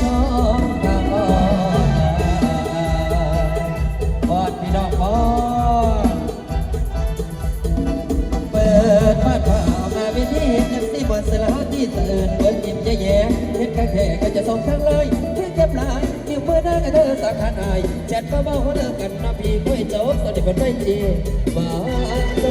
ช่าดพี่น้องบอดเปิดมาเปล่ามาวิธีเอฟซีบอดสลาที่ตื่นเกิดอิ่มจะแย่เฮ็ดแค่ก็จะส่งข้างเลยเพื่อเก็บลายนิ้วมือหน้ากับเธอสักขนาดแชทเบาๆเลิกกันนะพี่คุยโจ๊กตอนนี้เป็นไม่จริงบ้าโต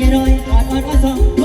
อย่ารอยออนออดออดสอง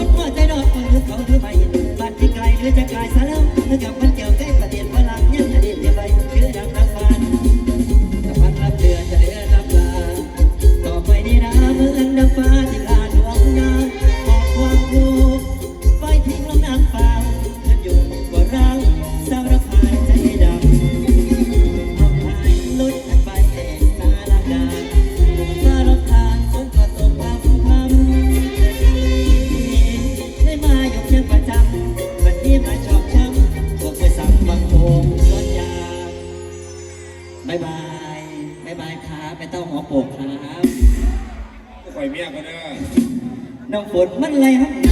น้องฝนมันไหลหัก